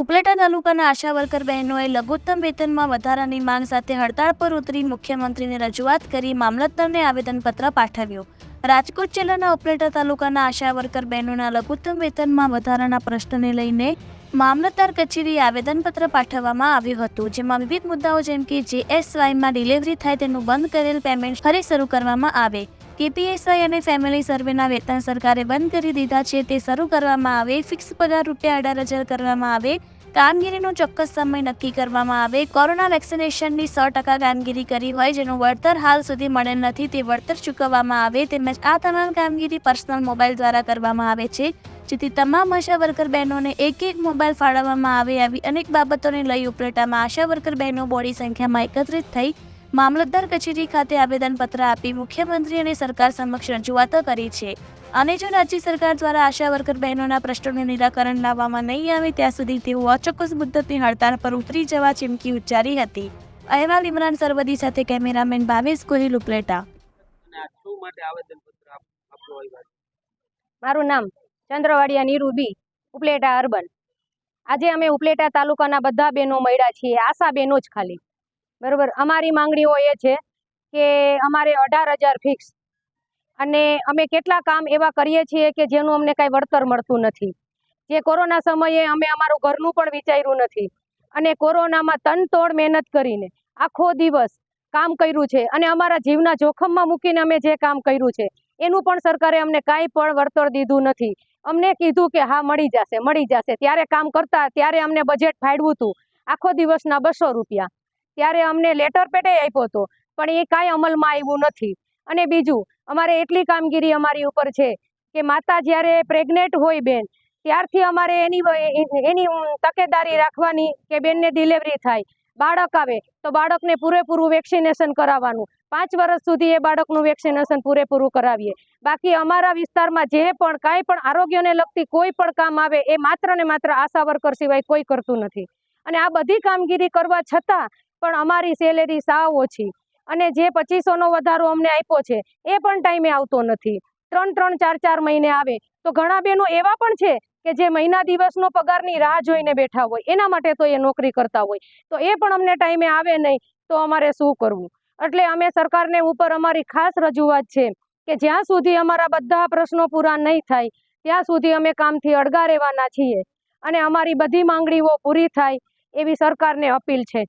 ઉપલેટા તાલુકાના આશા વર્કર બહેનોએ લઘુત્તમ વેતનમાં વધારાની માંગ સાથે હડતાળ પર ઉતરી મુખ્યમંત્રીને રજૂઆત કરી મામલતદારને આવેદનપત્ર પાઠવ્યું. રાજકોટ જિલ્લાના ઉપલેટા તાલુકાના આશા વર્કર બહેનોના લઘુત્તમ વેતનમાં વધારાના પ્રશ્નને લઈને મામલતદાર કચેરીએ આવેદનપત્ર પાઠવવામાં આવ્યું હતું, જેમાં વિવિધ મુદ્દાઓ જેમ કે જેએસવાયમાં ડિલિવરી થાય તેનું બંધ કરેલ પેમેન્ટ ફરી શરૂ કરવામાં આવે. કેપીએસઆઈ અને ફેમિલી સર્વેના વેતન સરકારે બંધ કરી દીધા છે. તે શરૂ કરવામાં આવે, ફિક્સ પગાર રૂપિયા અઢાર હજાર કરવામાં આવે, કામગીરીનો ચોક્કસ સમય નક્કી કરવામાં આવે. કોરોના વેક્સિનેશનની સો ટકા કામગીરી કરી હોય, જેનું વળતર હાલ સુધી મળેલ નથી, તે વળતર ચૂકવવામાં આવે, તેમજ આ તમામ કામગીરી પર્સનલ મોબાઈલ દ્વારા કરવામાં આવે છે. જેથી તમામ આશા વર્કર બહેનોને એક એક મોબાઈલ ફાળવવામાં આવે, આવી અનેક બાબતોને લઈ ઉપલેટામાં આશા વર્કર બહેનો બોડી સંખ્યામાં એકત્રિત થઈ મામલતદાર કચેરી ખાતે આવેદનપત્ર આપી મુખ્યમંત્રી અને સરકાર સમક્ષ રજૂઆતો કરી છે. અને જો રાજ્ય સરકાર દ્વારા આશા વર્કર બહેનોના પ્રશ્નોનું નિરાકરણ લાવવામાં નહીં આવે ત્યાં સુધી તેઓ અચોક્કસ મુદ્દતની હડતાળ પર ઉતરી જવા ચીમકી ઉચ્ચારી હતી. અહેવાલ ઇમરાન સરવદી સાથે કેમેરામેન ભાવેશ ગોહિલ ઉપલેટા? મારું નામ ચંદ્રવાડિયા નીરુબી ઉપલેટા અર્બન. આજે અમે ઉપલેટા તાલુકાના બધા બહેનો મળ્યા છીએ આશા બહેનો જ ખાલી. બરોબર? અમારી માંગણીઓ એ છે કે અમારે અઢાર હજાર ફિક્સ અને અમે કેટલા કામ એવા કરીએ છીએ કે જેનું અમને કાંઈ વળતર મળતું નથી. જે કોરોના સમયે અમે અમારું ઘરનું પણ વિચાર્યું નથી. અને કોરોનામાં તનતોડ મહેનત કરીને આખો દિવસ કામ કર્યું છે અને અમારા જીવના જોખમમાં મૂકીને અમે જે કામ કર્યું છે, એનું પણ સરકારે અમને કાંઈ પણ વળતર દીધું નથી. અમને કીધું કે હા, મળી જશે મળી જશે. ત્યારે કામ કરતા, ત્યારે અમને બજેટ ફાડવું હતું. આખો દિવસના બસો રૂપિયા. ત્યારે અમને લેટર પેટે આપ્યો હતો. પણ એ કાંઈ અમલમાં આવ્યું નથી. અને બીજું, અમારે એટલી કામગીરી અમારી ઉપર છે કે માતા જ્યારે પ્રેગ્નેન્ટ હોય બેન, ત્યારથી અમારે એની એની તકેદારી રાખવાની કે બેનને ડિલિવરી થાય. બાળક આવે તો બાળકને પૂરેપૂરું વેક્સિનેશન કરાવવાનું. પાંચ વર્ષ સુધી એ બાળકનું વેક્સિનેશન પૂરેપૂરું કરાવીએ. બાકી અમારા વિસ્તારમાં જે પણ કાંઈ પણ આરોગ્યને લગતી કોઈ પણ કામ આવે, એ માત્ર ને માત્ર આશા વર્કર સિવાય કોઈ કરતું નથી. અને આ બધી કામગીરી કરવા છતાં પણ અમારી સેલેરી સાવ ઓછી. અને જે પચીસોનો વધારો અમને આપ્યો છે, એ પણ ટાઈમે આવતો નથી. ત્રણ ત્રણ, ચાર ચાર મહિને આવે. તો ઘણા બહેનો એવા પણ છે કે જે મહિના દિવસનો પગારની રાહ જોઈને બેઠા હોય, એના માટે તો એ નોકરી કરતા હોય. તો એ પણ અમને ટાઈમે આવે નહીં, તો અમારે શું કરવું? એટલે અમે સરકારને ઉપર અમારી ખાસ રજૂઆત છે કે જ્યાં સુધી અમારા બધા પ્રશ્નો પૂરા નહીં થાય, ત્યાં સુધી અમે કામથી અડગા રહેવાના છીએ. અને અમારી બધી માંગણીઓ પૂરી થાય, એવી સરકારને અપીલ છે.